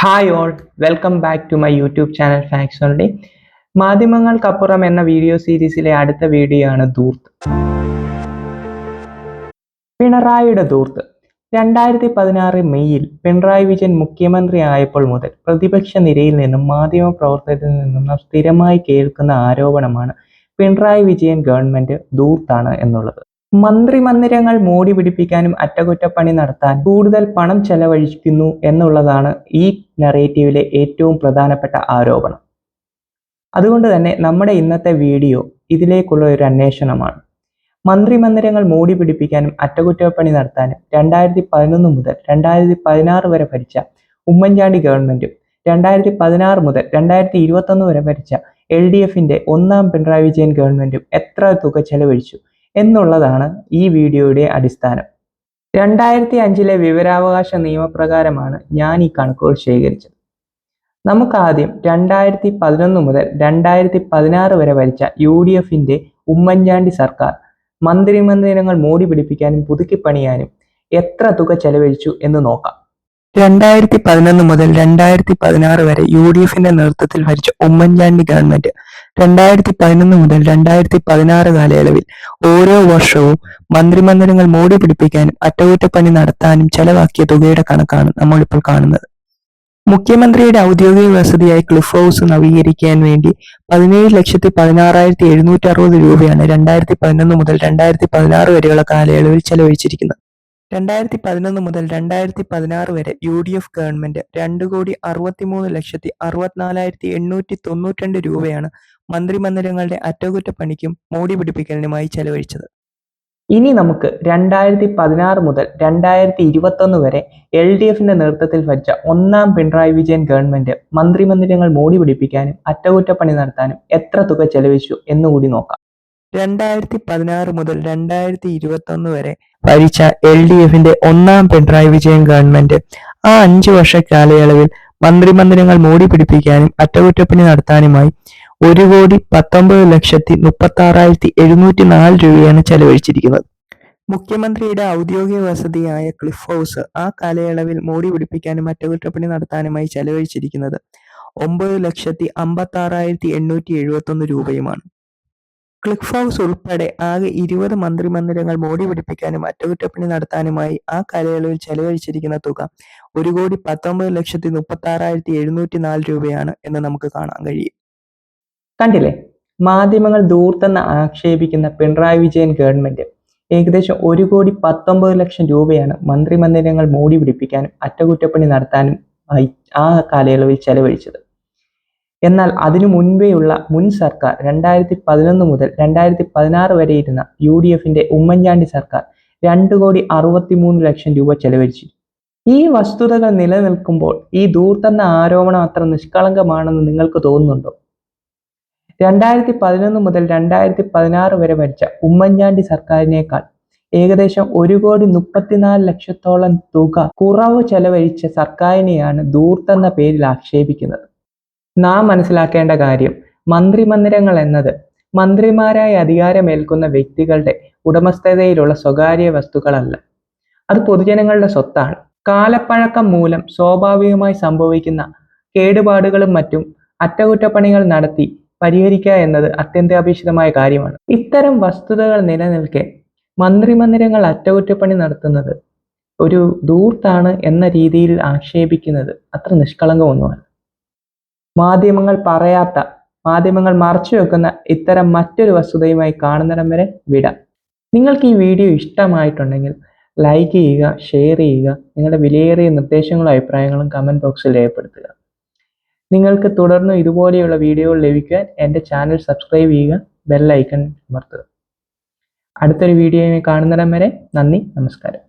Hi all welcome back to my YouTube channel ഫാക്സോണിന്റെ മാധ്യമങ്ങൾക്കപ്പുറം എന്ന video സീരീസിലെ അടുത്ത വീഡിയോ ആണ് ധൂർത്ത്. പിണറായിയുടെ ധൂർത്ത്. രണ്ടായിരത്തി പതിനാറ് മെയ്യിൽ പിണറായി വിജയൻ മുഖ്യമന്ത്രി ആയപ്പോൾ മുതൽ പ്രതിപക്ഷ നിരയിൽ നിന്നും മാധ്യമ പ്രവർത്തകരിൽ നിന്നും സ്ഥിരമായി കേൾക്കുന്ന ആരോപണമാണ് പിണറായി വിജയൻ ഗവൺമെന്റ് ധൂർത്താണ് എന്നുള്ളത്. മന്ത്രിമന്ദിരങ്ങൾ മോടി പിടിപ്പിക്കാനും അറ്റകുറ്റപ്പണി നടത്താൻ കൂടുതൽ പണം ചെലവഴിക്കുന്നു എന്നുള്ളതാണ് ഈ നറേറ്റീവിലെ ഏറ്റവും പ്രധാനപ്പെട്ട ആരോപണം. അതുകൊണ്ട് തന്നെ നമ്മുടെ ഇന്നത്തെ വീഡിയോ ഇതിലേക്കുള്ള ഒരു അന്വേഷണമാണ്. മന്ത്രി മന്ദിരങ്ങൾ മോടി പിടിപ്പിക്കാനും അറ്റകുറ്റപ്പണി നടത്താനും രണ്ടായിരത്തി പതിനൊന്ന് മുതൽ രണ്ടായിരത്തി പതിനാറ് വരെ ഭരിച്ച ഉമ്മൻചാണ്ടി ഗവൺമെന്റും രണ്ടായിരത്തി പതിനാറ് മുതൽ രണ്ടായിരത്തി ഇരുപത്തൊന്ന് വരെ ഭരിച്ച എൽ ഡി എഫിന്റെ ഒന്നാം പിണറായി വിജയൻ ഗവൺമെന്റും എത്ര തുക ചെലവഴിച്ചു? എന്നുള്ളതാണ് ഈ വീഡിയോയുടെ അടിസ്ഥാനം. രണ്ടായിരത്തി അഞ്ചിലെ വിവരാവകാശ നിയമപ്രകാരമാണ് ഞാൻ ഈ കണക്കുകൾ ശേഖരിച്ചത്. നമുക്ക് ആദ്യം രണ്ടായിരത്തി പതിനൊന്ന് മുതൽ രണ്ടായിരത്തി പതിനാറ് വരെ വരിച്ച യു ഡി എഫിന്റെ ഉമ്മൻചാണ്ടി സർക്കാർ മന്ത്രിമന്ദിരങ്ങൾ മോടി പിടിപ്പിക്കാനും പുതുക്കിപ്പണിയാനും എത്ര തുക ചെലവഴിച്ചു എന്ന് നോക്കാം. രണ്ടായിരത്തി പതിനൊന്ന് മുതൽ രണ്ടായിരത്തി പതിനാറ് വരെ യു ഡി എഫിന്റെ നേതൃത്വത്തിൽ ഭരിച്ച ഉമ്മൻചാണ്ടി ഗവൺമെന്റ് രണ്ടായിരത്തി പതിനൊന്ന് മുതൽ രണ്ടായിരത്തി പതിനാറ് കാലയളവിൽ ഓരോ വർഷവും മന്ത്രിമന്ദിരങ്ങൾ മോടി പിടിപ്പിക്കാനും അറ്റകുറ്റപ്പണി നടത്താനും ചെലവാക്കിയ തുകയുടെ കണക്കാണ് നമ്മളിപ്പോൾ കാണുന്നത്. മുഖ്യമന്ത്രിയുടെ ഔദ്യോഗിക വസതിയായി ക്ലിഫ് ഹൗസ് നവീകരിക്കാൻ വേണ്ടി പതിനേഴ് ലക്ഷത്തി പതിനാറായിരത്തി എഴുന്നൂറ്റി അറുപത് രൂപയാണ് രണ്ടായിരത്തി പതിനൊന്ന് മുതൽ രണ്ടായിരത്തി പതിനാറ് വരെയുള്ള കാലയളവിൽ ചെലവഴിച്ചിരിക്കുന്നത്. രണ്ടായിരത്തി പതിനൊന്ന് മുതൽ രണ്ടായിരത്തി പതിനാറ് വരെ യു ഡി എഫ് ഗവൺമെന്റ് രണ്ട് കോടി അറുപത്തിമൂന്ന് ലക്ഷത്തി അറുപത്തിനാലായിരത്തി എണ്ണൂറ്റി തൊണ്ണൂറ്റിരണ്ട് രൂപയാണ് മന്ത്രിമന്ദിരങ്ങളുടെ അറ്റകുറ്റപ്പണിക്കും മോടി പിടിപ്പിക്കലിനുമായി ചെലവഴിച്ചത്. ഇനി നമുക്ക് രണ്ടായിരത്തി പതിനാറ് മുതൽ രണ്ടായിരത്തി ഇരുപത്തൊന്ന് വരെ എൽ ഡി എഫിന്റെ നേതൃത്വത്തിൽ ഭരിച്ച ഒന്നാം പിണറായി വിജയൻ ഗവൺമെന്റ് മന്ത്രിമന്ദിരങ്ങൾ മോടി പിടിപ്പിക്കാനും അറ്റകുറ്റപ്പണി നടത്താനും എത്ര തുക ചെലവഴിച്ചു എന്നുകൂടി നോക്കാം. രണ്ടായിരത്തി പതിനാറ് മുതൽ രണ്ടായിരത്തി ഇരുപത്തൊന്ന് വരെ ഭരിച്ച എൽ ഡി എഫിന്റെ ഒന്നാം പിണറായി വിജയൻ ഗവൺമെന്റ്. ആ അഞ്ചു വർഷ കാലയളവിൽ മന്ത്രിമന്ദിരങ്ങൾ മൂടി പിടിപ്പിക്കാനും അറ്റകുറ്റപ്പണി നടത്താനുമായി ഒരു കോടി പത്തൊമ്പത് ലക്ഷത്തി മുപ്പത്തി ആറായിരത്തി എഴുന്നൂറ്റി നാല് രൂപയാണ് ചെലവഴിച്ചിരിക്കുന്നത്. മുഖ്യമന്ത്രിയുടെ ഔദ്യോഗിക വസതിയായ ക്ലിഫ് ഹൗസ് ആ കാലയളവിൽ മൂടി പിടിപ്പിക്കാനും അറ്റകുറ്റപ്പണി നടത്താനുമായി ചെലവഴിച്ചിരിക്കുന്നത് ഒമ്പത് ലക്ഷത്തി അമ്പത്തി ആറായിരത്തി എണ്ണൂറ്റി എഴുപത്തി ഒന്ന് രൂപയുമാണ്. ക്ലിഫ് ഹൗസ് ഉൾപ്പെടെ ആകെ ഇരുപത് മന്ത്രിമന്ദിരങ്ങൾ മോടി പിടിപ്പിക്കാനും അറ്റകുറ്റപ്പണി നടത്താനുമായി ആ കാലയളവിൽ ചെലവഴിച്ചിരിക്കുന്ന തുക ഒരു കോടി പത്തൊമ്പത് ലക്ഷത്തി മുപ്പത്തി ആറായിരത്തി എഴുന്നൂറ്റി നാല് രൂപയാണ് എന്ന് നമുക്ക് കാണാൻ കഴിയും. കണ്ടില്ലേ? മാധ്യമങ്ങൾ ദൂർത്തെന്ന് ആക്ഷേപിക്കുന്ന പിണറായി വിജയൻ ഗവൺമെന്റ് ഏകദേശം ഒരു കോടി പത്തൊമ്പത് ലക്ഷം രൂപയാണ് മന്ത്രിമന്ദിരങ്ങൾ മോടി പിടിപ്പിക്കാനും അറ്റകുറ്റപ്പണി നടത്താനും ആ കാലയളവിൽ ചെലവഴിച്ചത്. എന്നാൽ അതിനു മുൻപേയുള്ള മുൻ സർക്കാർ രണ്ടായിരത്തി പതിനൊന്ന് മുതൽ രണ്ടായിരത്തി പതിനാറ് വരെ ഇരുന്ന യു ഡി എഫിന്റെ ഉമ്മൻചാണ്ടി സർക്കാർ രണ്ട് കോടി അറുപത്തി മൂന്ന് ലക്ഷം രൂപ ചെലവഴിച്ചു. ഈ വസ്തുതകൾ നിലനിൽക്കുമ്പോൾ ഈ ദൂർത്തെന്ന ആരോപണം അത്ര നിഷ്കളങ്കമാണെന്ന് നിങ്ങൾക്ക് തോന്നുന്നുണ്ടോ? രണ്ടായിരത്തി പതിനൊന്ന് മുതൽ രണ്ടായിരത്തി പതിനാറ് വരെ ഭരിച്ച ഉമ്മൻചാണ്ടി സർക്കാരിനേക്കാൾ ഏകദേശം ഒരു കോടി മുപ്പത്തിനാല് ലക്ഷത്തോളം തുക കുറവ് ചെലവഴിച്ച സർക്കാരിനെയാണ് ദൂർത്തെന്ന പേരിൽ ആക്ഷേപിക്കുന്നത്. നാം മനസ്സിലാക്കേണ്ട കാര്യം മന്ത്രിമന്ദിരങ്ങൾ എന്നത് മന്ത്രിമാരായി അധികാരമേൽക്കുന്ന വ്യക്തികളുടെ ഉടമസ്ഥതയിലുള്ള സ്വകാര്യ വസ്തുക്കളല്ല. അത് പൊതുജനങ്ങളുടെ സ്വത്താണ്. കാലപ്പഴക്കം മൂലം സ്വാഭാവികമായി സംഭവിക്കുന്ന കേടുപാടുകളും മറ്റും അറ്റകുറ്റപ്പണികൾ നടത്തി പരിഹരിക്കുക എന്നത് അത്യന്താപേക്ഷിതമായ കാര്യമാണ്. ഇത്തരം വസ്തുതകൾ നിലനിൽക്കെ മന്ത്രിമന്ദിരങ്ങൾ അറ്റകുറ്റപ്പണി നടത്തുന്നത് ഒരു ദൂർത്താണ് എന്ന രീതിയിൽ ആക്ഷേപിക്കുന്നത് അത്ര നിഷ്കളങ്കമൊന്നുമല്ല മാധ്യമങ്ങൾ പറയാത്ത മാധ്യമങ്ങൾ മറച്ചു വെക്കുന്ന ഇത്തരം മറ്റൊരു വസ്തുതയുമായി കാണുന്നിടം വരെ വിടാം. നിങ്ങൾക്ക് ഈ വീഡിയോ ഇഷ്ടമായിട്ടുണ്ടെങ്കിൽ ലൈക്ക് ചെയ്യുക ഷെയർ ചെയ്യുക നിങ്ങളുടെ വിലയേറിയ നിർദ്ദേശങ്ങളും അഭിപ്രായങ്ങളും കമന്റ് ബോക്സിൽ രേഖപ്പെടുത്തുക. നിങ്ങൾക്ക് തുടർന്നും ഇതുപോലെയുള്ള വീഡിയോകൾ ലഭിക്കാൻ എന്റെ ചാനൽ സബ്സ്ക്രൈബ് ചെയ്യുക ബെല്ലൈക്കൺ അമർത്തുക. അടുത്തൊരു വീഡിയോയുമായി കാണുന്നിടം വരെ നന്ദി നമസ്കാരം.